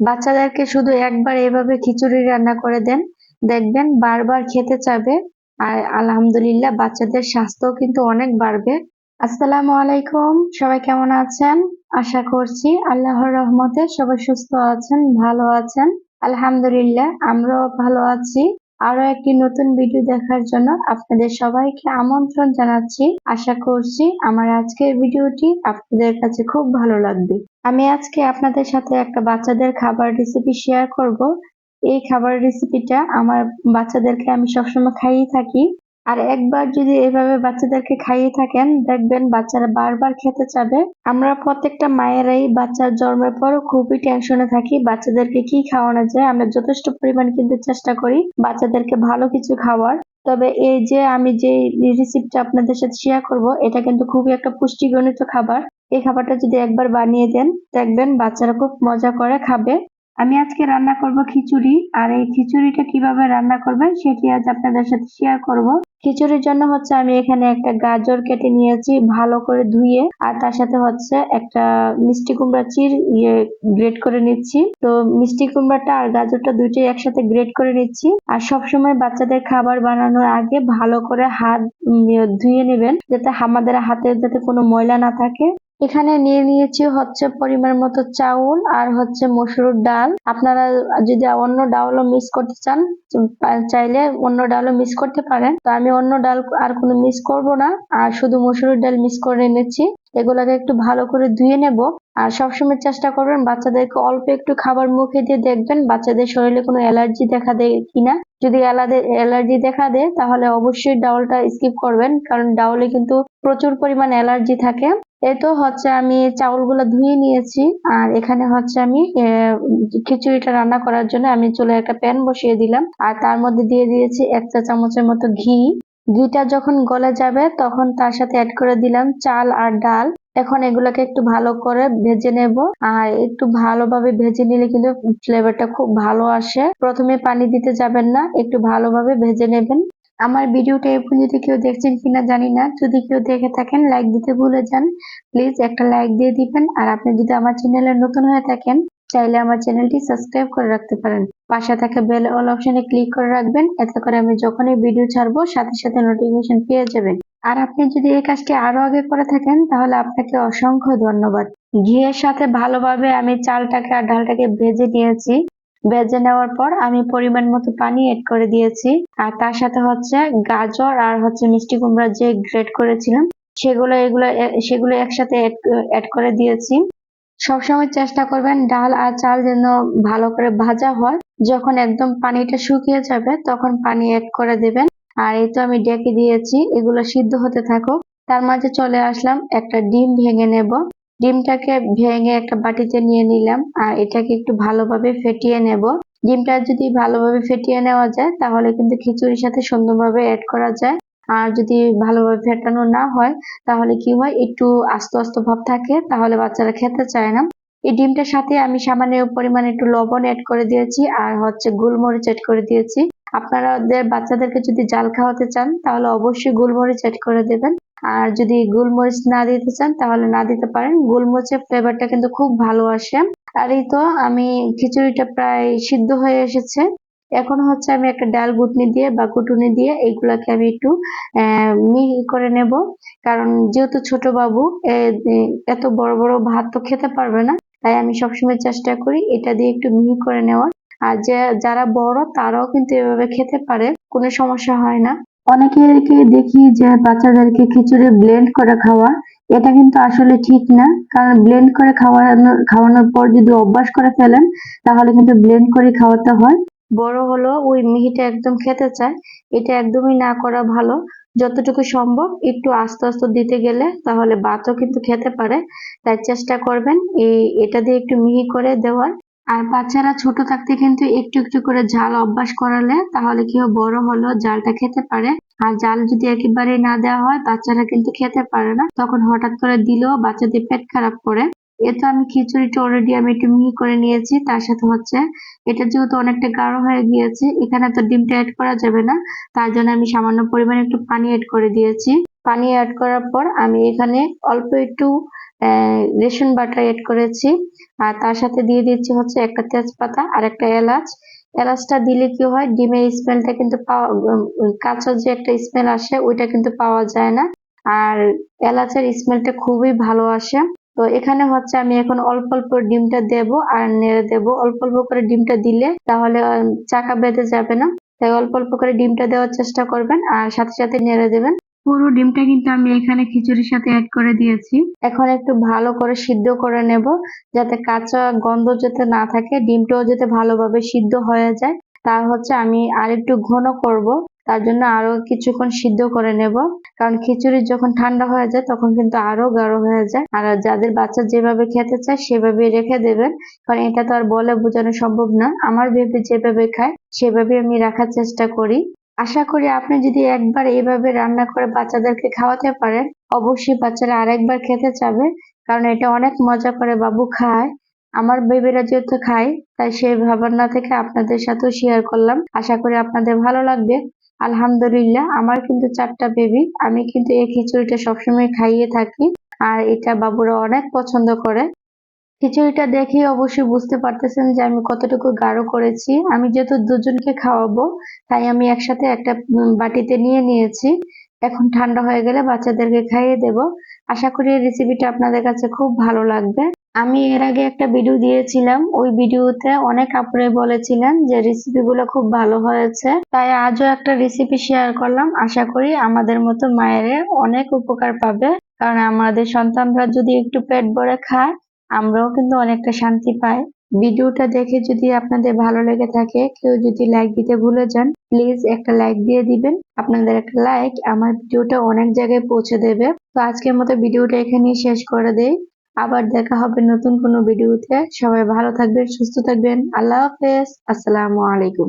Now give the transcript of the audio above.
বাচ্চাদেরকে শুধু একবার এভাবে খিচুড়ি রান্না করে দেন, দেখবেন বারবার খেতে চাবে আর আলহামদুলিল্লাহ বাচ্চাদের স্বাস্থ্য কিন্তু অনেক বাড়বে। আসসালামু আলাইকুম, সবাই কেমন আছেন? আশা করছি আল্লাহর রহমতে সবাই সুস্থ আছেন, ভালো আছেন। আলহামদুলিল্লাহ, আমরাও ভালো আছি। আরও একটি নতুন ভিডিও দেখার জন্য আপনাদের সবাইকে আমন্ত্রণ জানাচ্ছি। আশা করছি আমার আজকের ভিডিওটি আপনাদের কাছে খুব ভালো লাগবে। আমি আজকে আপনাদের সাথে একটা বাচ্চাদের খাবার রেসিপি শেয়ার করব। এই খাবার রেসিপিটা আমার বাচ্চাদেরকে আমি সবসময় খাইয়ে থাকি। আর একবার যদি এভাবে বাচ্চাদেরকে খাইয়ে থাকেন, দেখবেন বাচ্চারা বারবার খেতে চাবে। আমরা প্রত্যেকটা মায়েরাই বাচ্চার জন্মের পর খুবই টেনশনে থাকি, বাচ্চাদেরকে কি খাওয়ানো যায়? আমরা যথেষ্ট পরিমাণ কিন্তু চেষ্টা করি বাচ্চাদেরকে ভালো কিছু খাওয়ার। তবে এই যে আমি যে রেসিপিটা আপনাদের সাথে শেয়ার করব, এটা কিন্তু খুবই একটা পুষ্টিগণিত খাবার। এই খাবারটা যদি একবার বানিয়ে দেন, দেখবেন বাচ্চারা খুব মজা করে খাবে। আমি আজকে রান্না করব খিচুড়ি, আর এই খিচুড়িটা কীভাবে রান্না করবেন সেটি আজ আপনাদের সাথে শেয়ার করব। খিচুড়ির জন্য হচ্ছে আমি এখানে একটা গাজর কেটে নিয়েছি ভালো করে ধুয়ে, আর তার সাথে হচ্ছে একটা মিষ্টি কুমড়া চির ইয়ে গ্রেট করে নিচ্ছি। তো মিষ্টি কুমড়াটা আর গাজরটা দুইটাই একসাথে গ্রেট করে নিচ্ছি। আর সবসময় বাচ্চাদের খাবার বানানোর আগে ভালো করে হাত ধুয়ে নেবেন, যাতে আমাদের হাতে যাতে কোনো ময়লা না থাকে। এখানে নিয়ে নিয়েছি হচ্ছে পরিমাণ মতো চাউল আর হচ্ছে মসুর ডাল। আপনারা যদি অন্য ডালও মিস করতে চান, চাইলে অন্য ডালও মিস করতে পারেন। তো আমি অন্য ডাল আর কোনো মিস করব না, আর শুধু মসুর ডাল মিস করে এনেছি। এগুলোকে একটু ভালো করে ধুয়ে নেব। আর সবসময় চেষ্টা করবেন বাচ্চাদেরকে অল্প একটু খাবার মুখে দিয়ে দেখবেন বাচ্চাদের শরীরে কোনো অ্যালার্জি দেখা দেয় কিনা। যদি অ্যালার্জি দেখা দেয় তাহলে অবশ্যই ডাউলটা স্কিপ করবেন, কারণ ডাউলে কিন্তু প্রচুর পরিমাণ অ্যালার্জি থাকে। এই তো হচ্ছে আমি চাউলগুলো ধুয়ে নিয়েছি, আর এখানে হচ্ছে আমি খিচুড়িটা রান্না করার জন্য আমি চুলে একটা প্যান বসিয়ে দিলাম। আর তার মধ্যে দিয়ে দিয়েছি এক চা চামচের মতো ঘি। ঘিটা যখন গলে যাবে, তখন তার সাথে অ্যাড করে দিলাম চাল আর ডাল। এখন এগুলোকে একটু ভালো করে ভেজে নেব। আর একটু ভালোভাবে ভেজে নিলে কিন্তু ফ্লেভারটা খুব ভালো আসে। প্রথমে পানি দিতে যাবেন না, একটু ভালোভাবে ভেজে নেবেন। আমার ভিডিওটা এই পর্যন্ত কেউ দেখছেন কিনা জানি না। যদি কেউ দেখে থাকেন লাইক দিতে ভুলে যান প্লিজ একটা লাইক দিয়ে দিবেন। আর আপনি যদি আমার চ্যানেলে নতুন হয়ে থাকেন, চাইলে আমার চ্যানেলটি সাবস্ক্রাইব করে রাখতে পারেন। পাশে থাকা বেল অল অপশনে ক্লিক করে রাখবেন। এতে করে আমি যখনই ভিডিও ছাড়বো, সাথে সাথে নোটিফিকেশন পেয়ে যাবেন। আর আপনি যদি এই কাজটি আরও আগে করে থাকেন, তাহলে আপনাকে অসংখ্য ধন্যবাদ। ঘিয়ের সাথে ভালোভাবে আমি চালটাকে আর ডালটাকে ভেজে নিয়েছি। ভেজে নেওয়ার পর আমি পরিমাণ মতো পানি এড করে দিয়েছি। আর তার সাথে হচ্ছে গাজর আর হচ্ছে মিষ্টি কুমড়া যে গ্রেড করেছিলাম, সেগুলো এগুলো সেগুলো একসাথে এড করে দিয়েছি। সবসময় চেষ্টা করবেন ডাল আর চাল যেন ভালো করে ভাজা হয়। যখন একদম পানিটা শুকিয়ে যাবে, তখন পানি অ্যাড করে দেবেন। আর এই তো আমি ডেকে দিয়েছি, এগুলো সিদ্ধ হতে থাকুক। তার মাঝে চলে আসলাম, একটা ডিম ভেঙে নেব। ডিমটাকে ভেঙে একটা বাটিতে নিয়ে নিলাম, আর এটাকে একটু ভালোভাবে ফেটিয়ে নেব। ডিমটা যদি ভালোভাবে ফেটিয়ে নেওয়া যায়, তাহলে কিন্তু খিচুড়ির সাথে সুন্দরভাবে অ্যাড করা যায়। আর যদি ভালোভাবে ফেটানো না হয়, তাহলে কি হয়, একটু আস্ত আস্ত ভাব থাকে, তাহলে বাচ্চারা খেতে চায় না। এই ডিমটার সাথে আমি সামান্য পরিমাণে একটু লবণ অ্যাড করে দিয়েছি আর হচ্ছে গোলমরিচ অ্যাড করে দিয়েছি। আপনারা বাচ্চাদেরকে যদি জাল খাওয়াতে চান, তাহলে অবশ্যই গোলমরিচ অ্যাড করে দেবেন। আর যদি গোলমরিচ না দিতে চান, তাহলে না দিতে পারেন। গোলমরিচের ফ্লেভারটা কিন্তু খুব ভালো আসে। আর এই তো আমি খিচুড়িটা প্রায় সিদ্ধ হয়ে এসেছে। এখন হচ্ছে আমি একটা ডাল গুটনি দিয়ে বা কুটুনি দিয়ে এইগুলাকে আমি একটু মিহি করে নেব। কারণ যেহেতু ছোট বাবু এত বড় বড় ভাত তো খেতে পারবে না। তাই আমি সবসময় চেষ্টা করি এটা দিয়ে একটু মিহি করে নেওয়ার। আর যে, যারা বড়, তারাও কিন্তু এভাবে খেতে পারে, কোনো সমস্যা হয় না। অনেকেরকে দেখি যে, বাচ্চাদেরকে খিচুড়ি ব্লেন্ড করে খাওয়া, এটা কিন্তু আসলে ঠিক না। কারণ ব্লেন্ড করে খাওয়ানোর খাওয়ানোর পর যদি অভ্যাস করে ফেলেন, তাহলে কিন্তু ব্লেন্ড করে খাওয়াতে হয়। বড় হলো ওই মিহিটা একদম খেতে চায়, এটা একদমই না করা ভালো। যতটুকু সম্ভব একটু আস্তে আস্তে দিতে গেলে তাহলে ভাতও কিন্তু খেতে পারে। তাই চেষ্টা করবেন এই, এটা দিয়ে একটু মিহি করে দেওয়ার। আর বাচ্চারা ছোট থাকতে কিন্তু একটু একটু করে ঝাল অভ্যাস করালে তাহলে কেউ বড় হলো, জালটা খেতে পারে। আর জাল যদি একেবারে না দেওয়া হয়, বাচ্চারা কিন্তু খেতে পারে না। তখন হঠাৎ করে দিলেও বাচ্চাদের পেট খারাপ করে। এ তো আমি খিচুড়িটা অলরেডি আমি একটু মিহি করে নিয়েছি তার সাথে হচ্ছে এটা যেহেতু অনেকটা গাঢ় হয়ে গিয়েছে এখানে তো ডিমটা অ্যাড করা যাবে না তার জন্য আমি সামান্য পরিমাণে একটু পানি অ্যাড করে দিয়েছি। পানি অ্যাড করার পর আমি এখানে অল্প একটু রেশন বাটার এড করেছি আর তার সাথে দিয়ে দিচ্ছি হচ্ছে একটা তেজপাতা আর একটা এলাচ। এলাচটা দিলে কি হয় ডিমের স্মেলটা কিন্তু পাওয়া উম, উম, কাঁচা যে একটা স্মেল আসে ওইটা কিন্তু পাওয়া যায় না। আর এলাচের স্মেলটা খুবই ভালো আসে। তো এখানে হচ্ছে আমি এখন অল্প অল্প ডিমটা দেব আর নেড়ে দেব। অল্প অল্প করে ডিমটা দিলে তাহলে চাকা বেঁধে যাবে না। তাই অল্প অল্প করে ডিমটা দেওয়ার চেষ্টা করবেন আর সাথে সাথে নেড়ে দেবেন। পুরো ডিমটা কিন্তু আমি এখানে খিচুড়ির সাথে অ্যাড করে দিয়েছি। এখন একটু ভালো করে সিদ্ধ করে নেব যাতে কাঁচা গন্ধ যাতে না থাকে ডিমটাও যাতে ভালোভাবে সিদ্ধ হয়ে যায়। তা হচ্ছে আমি আর একটু ঘন করব। তার জন্য আরও কিছুক্ষণ সিদ্ধ করে নেব। কারণ খিচুড়ি যখন ঠান্ডা হয়ে যায়, তখন কিন্তু আরও গাঢ় হয়ে যায়। আর যাদের বাচ্চা যেভাবে খেতে চায় সেভাবে রেখে দেবেন। কারণ এটা তো আর বলে বোঝানো সম্ভব না। আমার বেবি যেভাবে খায় সেভাবে আমি রাখার চেষ্টা করি। আশা করি আপনি যদি একবার এইভাবে রান্না করে বাচ্চাদেরকে খাওয়াতে পারেন, অবশ্যই বাচ্চারা আরেকবার খেতে চাবে। কারণ এটা অনেক মজা করে বাবু খায়। আমার বেবিরা যেহেতু খায়, তাই সেই ভাবনা থেকে আপনাদের সাথেও শেয়ার করলাম। আশা করি আপনাদের ভালো লাগবে। আলহামদুলিল্লাহ, আমার কিন্তু চারটা বেবি আমি কিন্তু এই খিচুড়িটা সবসময় খাইয়ে থাকি আর এটা বাবুরা অনেক পছন্দ করে। খিচুড়িটা দেখেই অবশ্যই বুঝতে পারতেছেন যে আমি কতটুকু গাঢ় করেছি। আমি যেহেতু দুজনকে খাওয়াবো, তাই আমি একসাথে একটা বাটিতে নিয়ে নিয়েছি। এখন ঠান্ডা হয়ে গেলে বাচ্চাদেরকে খাইয়ে দেব। আশা করি এই রেসিপিটা আপনাদের কাছে খুব ভালো লাগবে। আমি এর আগে একটা ভিডিও দিয়েছিলাম। ওই ভিডিওতে অনেক আপুরে বলেছিলেন যে রেসিপি গুলো খুব ভালো হয়েছে। তাই আজও একটা রেসিপি শেয়ার করলাম। আশা করি আমাদের মতো মায়ের অনেক উপকার পাবে। কারণ আমাদের সন্তানরা যদি একটু পেট ভরে খায়, আমরাও কিন্তু অনেকটা শান্তি পাই। ভিডিওটা দেখে যদি আপনাদের ভালো লেগে থাকে, কেউ যদি লাইক দিতে ভুলে যান প্লিজ একটা লাইক দিয়ে দিবেন। আপনাদের একটা লাইক আমার ভিডিওটা অনেক জায়গায় পৌঁছে দেবে। তো আজকের মতো ভিডিওটা এখানেই শেষ করে দেই। আবার দেখা হবে নতুন কোনো ভিডিওতে। সবাই ভালো থাকবেন, সুস্থ থাকবেন। আল্লাহ হাফেজ। আসসালামু আলাইকুম।